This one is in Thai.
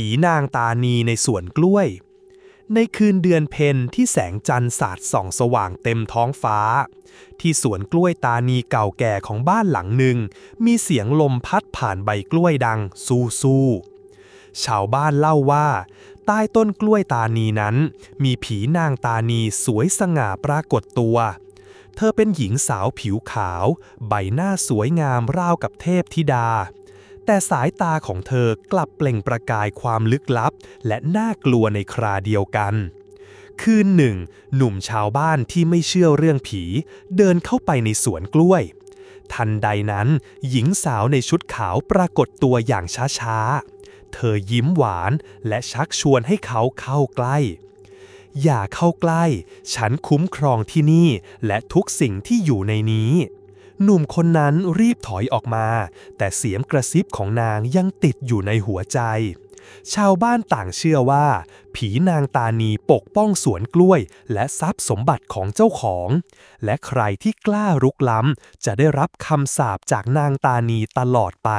ผีนางตานีในสวนกล้วย ในคืนเดือนเพ็ญที่แสงจันทร์สาดส่องสว่างเต็มท้องฟ้า ที่สวนกล้วยตานีเก่าแก่ของบ้านหลังหนึ่ง มีเสียงลมพัดผ่านใบกล้วยดังซูซูชาวบ้านเล่าว่า ใต้ต้นกล้วยตานีนั้น มีผีนางตานีสวยสง่าปรากฏตัว เธอเป็นหญิงสาวผิวขาว ใบหน้าสวยงามราวกับเทพธิดา แต่สายตาของเธอกลับเปล่งประกายความลึกลับ และน่ากลัวในคราเดียวกัน คืนหนึ่ง หนุ่มชาวบ้านที่ไม่เชื่อเรื่องผี เดินเข้าไปในสวนกล้วย ทันใดนั้น หญิงสาวในชุดขาวปรากฏตัวอย่างช้าๆ เธอยิ้มหวานและชักชวนให้เขาเข้าใกล้อย่าเข้าใกล้ ฉันคุ้มครองที่นี่ และทุกสิ่งที่อยู่ในนี้ หนุ่มคนนั้นรีบถอยออกมา แต่เสียงกระซิบของนางยังติดอยู่ในหัวใจ ชาวบ้านต่างเชื่อว่า ผีนางตานีปกป้องสวนกล้วย และทรัพย์สมบัติของเจ้าของ และใครที่กล้ารุกล้ำจะได้รับคำสาปจากนางตานีตลอดไป